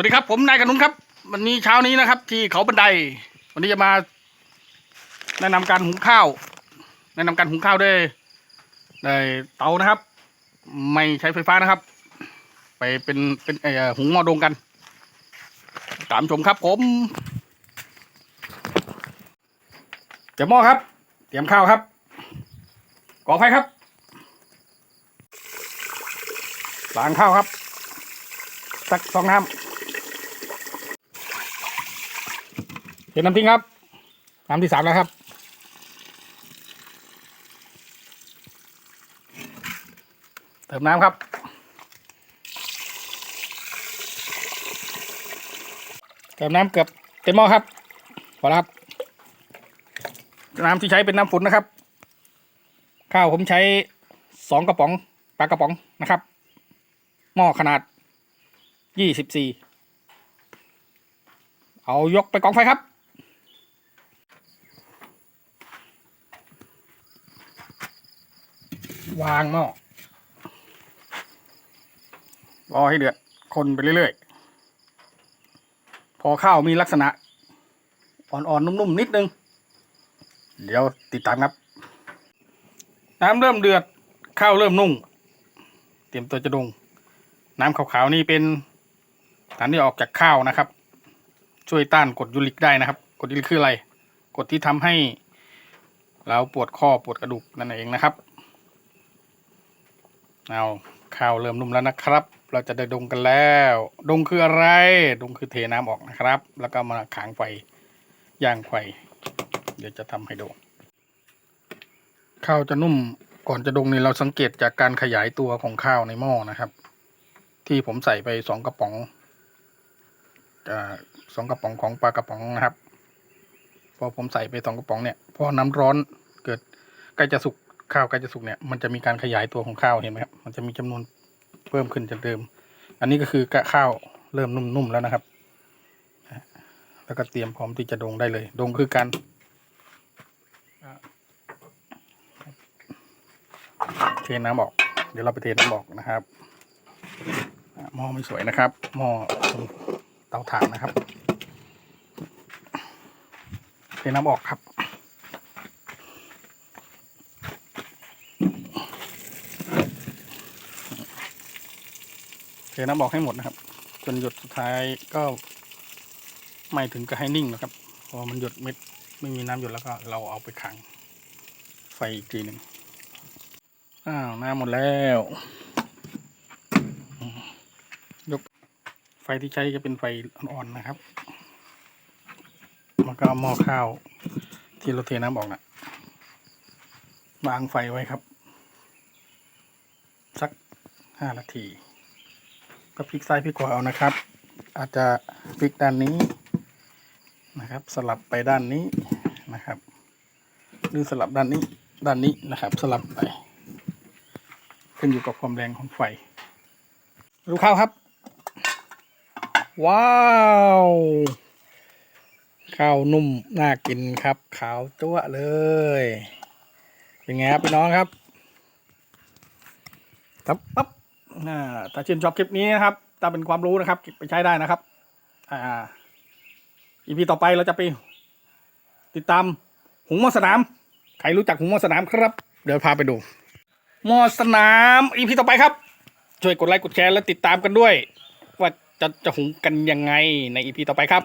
วัสดีครับผมนายกนุนครับ วันนี้เช้านี้นะครับ ที่เขาบันได วันนี้จะมาแนะนำการหุงข้าว แนะนำการหุงข้าวด้วยด้วยเตานะครับ ไม่ใช้ไฟฟ้านะครับ ไปเป็นเป็นเอ่อหุงหม้อดงกัน ตามชมครับผมเตรียมหม้อครับ เตรียมข้าวครับก่อไฟครับล้างข้าวครับสักสองน้ำ ห็นน้ำทิ้งครับ น้ำที่สามแล้วครับ เติมน้ำครับ เติมน้ำเกือบเต็มหม้อครับพอแล้วครับ น้ำที่ใช้เป็นน้ำฝนนะครับ ข้าวผมใช้สองกระป๋องปลากระป๋องนะครับ หม้อขนาดยี่สิบสี่เอายกไปกองไฟครับ วางหม้อรอให้เดือดคนไปเรื่อยๆ พอข้าวมีลักษณะ อ่อนๆ นุ่มๆ นิดนึง เดี๋ยวติดตามครับ น้ำเริ่มเดือด ข้าวเริ่มนุ่ง เตรียมตัวจะดุง น้ำขาวๆ นี่เป็นสารที่ออกจากข้าวนะครับ ช่วยต้านกรดยูริกได้นะครับ กรดยูริกคืออะไร กรดที่ทำให้เราปวดข้อปวดกระดูกนั่นเองนะครับ เอาข้าวเริ่มนุ่มแล้วนะครับ เราจะได้ดงกันแล้ว ดงคืออะไร ดงคือเทน้ำออกนะครับ แล้วก็มาขางไฟย่างไฟ เดี๋ยวจะทำให้ดูข้าวจะนุ่มก่อนจะดงนี่เราสังเกตจากการขยายตัวของข้าวในหม้อนะครับ ที่ผมใส่ไปสองกระป๋องอสองกระป๋องของปลากระป๋องนะครับ พอผมใส่ไปสองกระป๋องเนี่ยพอน้ำร้อนเกิดใกล้จะสุก ข้าวใกล้จะสุกเนี่ยมันจะมีการขยายตัวของข้าวเห็นไหมครับมันจะมีจำนวนเพิ่มขึ้นจากเดิม อันนี้ก็คือกะข้าวเริ่มนุ่มๆแล้วนะครับแล้วก็เตรียมพร้อมที่จะดงได้เลย ดงคือการเทน้ำออก เดี๋ยวเราไปเทน้ำออกนะครับหม้อไม่สวยนะครับหม้อเตาถ่านนะครับ เทน้ำออกครับ ทน้ำออกให้หมดนะครับ จนหยดสุดท้ายก็ไม่ถึงกับให้นิ่งนะครับ พอมันหยดเม็ดไม่มีน้ำหยดแล้วก็เราเอาไปขังไฟอีกทีหนึ่งอ้าวน้ำหมดแล้วยกไฟที่ใช้จะเป็นไฟอ่อนๆนะครับแล้วก็เอาหม้อข้าวที่เราเทน้ำออกนะวางไฟไว้ครับ สักห้านาที ก็พลิกซ้ายพลิกขวาเอานะครับ อาจจะพลิกด้านนี้นะครับ สลับไปด้านนี้นะครับ หรือสลับด้านนี้ด้านนี้นะครับ สลับไปขึ้นอยู่กับความแรงของไฟดูข้าวครับ ว้าวข้าวนุ่มน่ากินครับ ขาวจั๊วเลย เป็นไงครับพี่น้องครับครับปั๊บ ถ้าชื่นชอบคลิปนี้นะครับถ้าเป็นความรู้นะครับไปใช้ได้นะครับ อ่าอีพีต่อไปเราจะไป ติดตามหุงหม้อสนาม ใครรู้จักหุงหม้อสนามครับ เดี๋ยวพาไปดูหม้อสนามอีพีต่อไปครับ ช่วยกดไลค์กดแชร์และติดตามกันด้วย ว่าจะจะหุงกันยังไงในอีพีต่อไปครับ